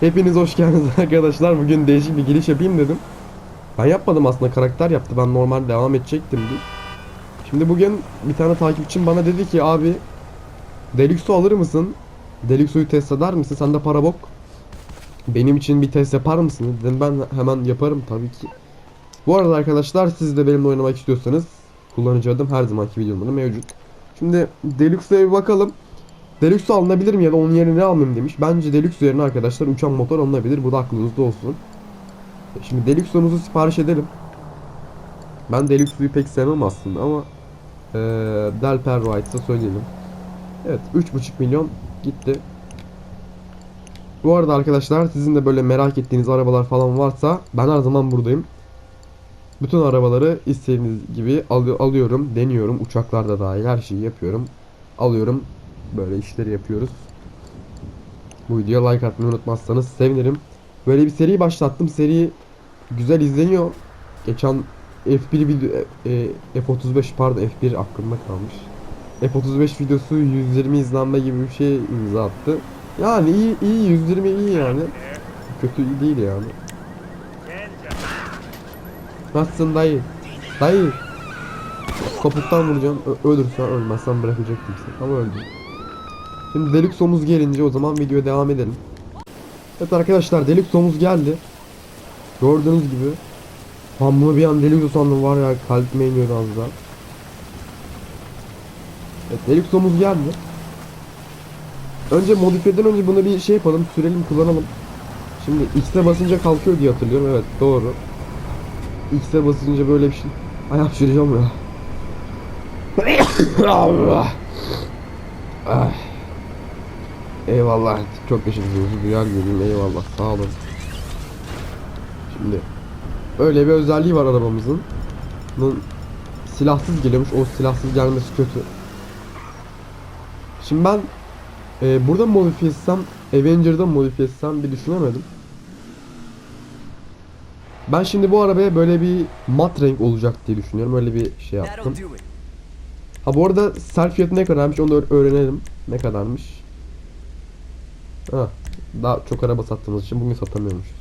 Hepiniz hoş geldiniz arkadaşlar. Bugün değişik bir giriş yapayım dedim. Ben yapmadım aslında karakter yaptı. Ben normal devam edecektim. Şimdi bugün bir tane takipçim bana dedi ki abi Deluxe'u alır mısın? Deluxe'u test eder misin? Sende para bok. Benim için bir test yapar mısın? Dedim ben hemen yaparım tabii ki. Bu arada arkadaşlar siz de benimle oynamak istiyorsanız kullanıcı adım her zamanki videomda mevcut. Şimdi Deluxe'e bir bakalım. Deluxe alınabilir mi ya da onun yerine ne almayayım demiş. Bence Deluxe yerine arkadaşlar uçan motor alınabilir. Bu da aklınızda olsun. Şimdi Deluxe'umuzu sipariş edelim. Ben Deluxe'yu pek sevmem aslında ama eee Delper Rights'a söyleyelim. Evet 3.5 milyon gitti. Bu arada arkadaşlar sizin de böyle merak ettiğiniz arabalar falan varsa ben her zaman buradayım. Bütün arabaları istediğiniz gibi alı- alıyorum, deniyorum. Uçaklarda dahil her şeyi yapıyorum. Alıyorum. Böyle işleri yapıyoruz. Bu videoya like atmayı unutmazsanız sevinirim. Böyle bir seri başlattım. Seri güzel izleniyor. Geçen F1 video e, e, F35 pardon F1 aklımda kalmış. F35 videosu 120 izlenme gibi bir şey imza attı. Yani iyi iyi 120 iyi yani. Kötü değil yani. Nasılsın dayı? Dayı. Kopuktan vuracağım. Ö- ölürsen ölmezsen bırakacaktım seni. Ama öldüm. Şimdi Deluxe omuz gelince o zaman videoya devam edelim. Evet arkadaşlar Deluxe omuz geldi. Gördüğünüz gibi. Ben bunu bir an Deluxe sandım var ya kalbime iniyordu az daha. Evet Deluxe omuz geldi. Önce modifiyeden önce bunu bir şey yapalım sürelim kullanalım. Şimdi X'e basınca kalkıyor diye hatırlıyorum evet doğru. X'e basınca böyle bir şey. Ay hapşıracağım ya. Allah. Eyvallah. Çok teşekkür. Duyar göreyim. Eyvallah. Sağ olun. Şimdi öyle bir özelliği var arabamızın. Bunun silahsız geliyormuş. O silahsız gelmesi kötü. Şimdi ben e, burada modifiye etsem, Avenger'da modifiye etsem bir düşünemedim. Ben şimdi bu arabaya böyle bir mat renk olacak diye düşünüyorum. Öyle bir şey yaptım. Ha bu arada sel fiyatı ne kadarmış onu öğrenelim. Ne kadarmış? Ha, daha çok araba sattığımız için bugün satamıyormuşuz.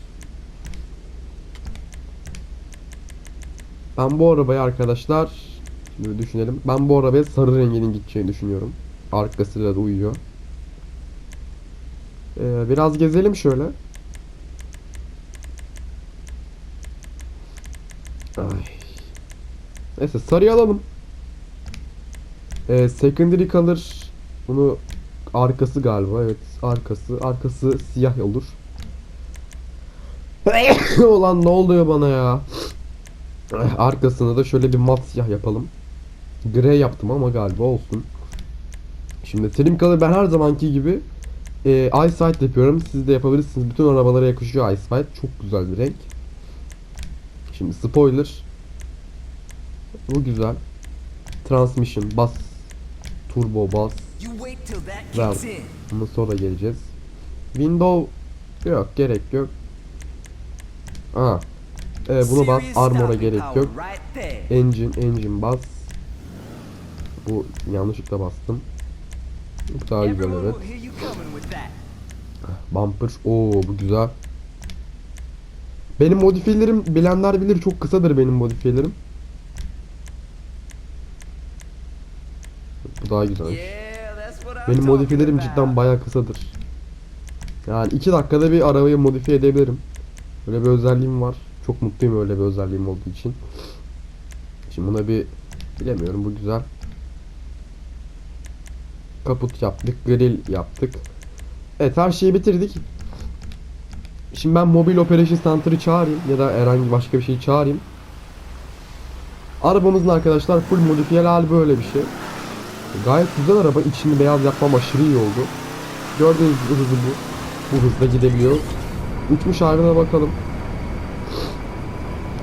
Ben bu arabaya arkadaşlar şimdi düşünelim. Ben bu arabaya sarı renginin gideceğini düşünüyorum. Arkasıyla da uyuyor. Ee, biraz gezelim şöyle. Ay. Neyse sarıyı alalım. Ee, secondary color bunu arkası galiba evet arkası arkası siyah olur. Ulan ne oluyor bana ya? Arkasını da şöyle bir mat siyah yapalım. Grey yaptım ama galiba olsun. Şimdi trim color ben her zamanki gibi e, eyesight yapıyorum. Siz de yapabilirsiniz. Bütün arabalara yakışıyor eyesight. Çok güzel bir renk. Şimdi spoiler. Bu güzel. Transmission, bas, turbo bas. İn. Bunu sonra geleceğiz. Window yok gerek yok. Aa. Ee, bunu bas. Armor'a gerek yok. Engine, engine bas. Bu yanlışlıkla bastım. Bu daha güzel evet. Bumper. Oo bu güzel. Benim modifiyelerim bilenler bilir çok kısadır benim modifiyelerim. Bu daha güzel. Benim about. cidden bayağı kısadır. Yani iki dakikada bir arabayı modifiye edebilirim. Böyle bir özelliğim var. Çok mutluyum öyle bir özelliğim olduğu için. Şimdi buna bir bilemiyorum bu güzel. Kaput yaptık, grill yaptık. Evet her şeyi bitirdik. Şimdi ben mobil operation center'ı çağırayım ya da herhangi başka bir şey çağırayım. Arabamızın arkadaşlar full modifiyeli hali böyle bir şey. Gayet güzel araba. İçini beyaz yapmam aşırı iyi oldu. Gördüğünüz gibi hızı bu. Bu hızla gidebiliyor. Uçmuş haline bakalım.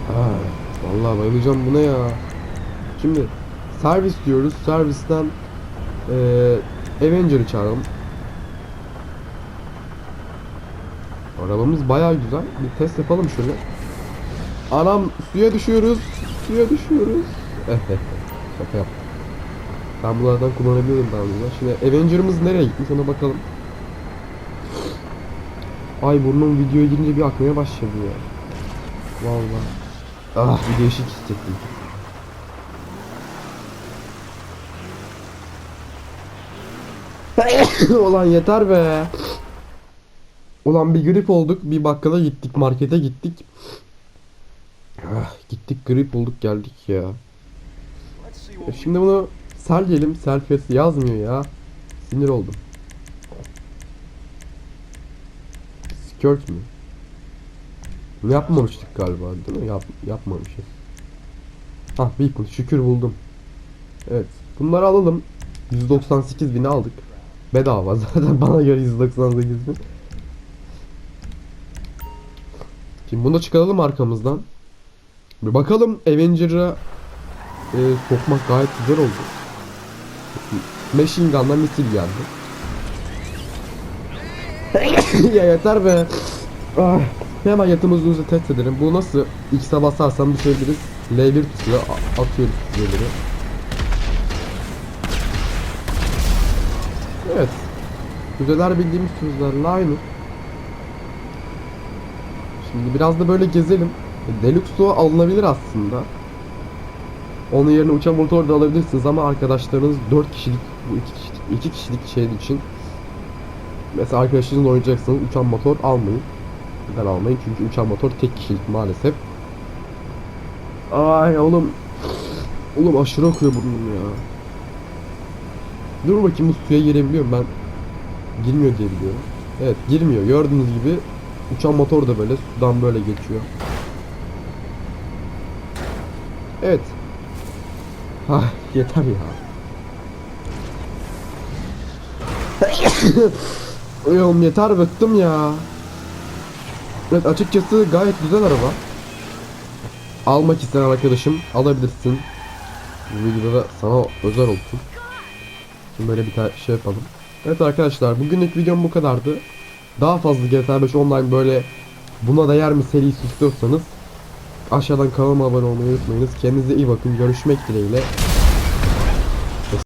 Ha, vallahi bayılacağım buna ya. Şimdi servis diyoruz. Servisten eee Avenger'ı çağıralım. Arabamız bayağı güzel. Bir test yapalım şöyle. Anam suya düşüyoruz. Suya düşüyoruz. Şaka yaptım. Ben bunlardan kullanabiliyorum daha önce. Şimdi Avenger'ımız nereye gitmiş ona bakalım. Ay burnum videoya girince bir akmaya başladı ya. Vallahi. Ah bir değişik hissettim. Ulan yeter be. Ulan bir grip olduk, bir bakkala gittik, markete gittik. Ah, gittik grip olduk geldik ya. Şimdi bunu sel diyelim, yazmıyor ya. Sinir oldum. Skirt mi? Yapmamıştık galiba değil mi? Yap, yapmamışız. Hah Beacon şükür buldum. Evet bunları alalım. 198 bini aldık. Bedava zaten bana göre 198 bin. Şimdi bunu da çıkaralım arkamızdan. Bir bakalım Avenger'a e, sokmak gayet güzel oldu. Machine Gun'la misil geldi. ya yeter be. Ah, hemen yatımızı üzerine test edelim. Bu nasıl? X'e basarsam düşebiliriz. L1 tutuyor. a- Atıyoruz füzeleri. Evet. Füzeler bildiğimiz füzelerle aynı. Şimdi biraz da böyle gezelim. Deluxe'u alınabilir aslında. Onun yerine uçan motor da alabilirsiniz ama arkadaşlarınız 4 kişilik bu 2 kişilik, 2 kişilik şey için mesela arkadaşınızla oynayacaksanız uçan motor almayın. Neden almayın? Çünkü uçan motor tek kişilik maalesef. Ay oğlum. Oğlum aşırı akıyor burnum ya. Dur bakayım bu suya girebiliyor mu? ben girmiyor diye biliyorum. Evet girmiyor. Gördüğünüz gibi uçan motor da böyle sudan böyle geçiyor. Evet. Ha yeter ya. Oğlum yeter bıktım ya. Evet açıkçası gayet güzel araba. Almak isteyen arkadaşım alabilirsin. Bu videoda da sana özel olsun. Şimdi böyle bir tane şey yapalım. Evet arkadaşlar bugünlük videom bu kadardı. Daha fazla GTA 5 online böyle buna değer mi serisi istiyorsanız aşağıdan kanalıma abone olmayı unutmayınız. Kendinize iyi bakın. Görüşmek dileğiyle.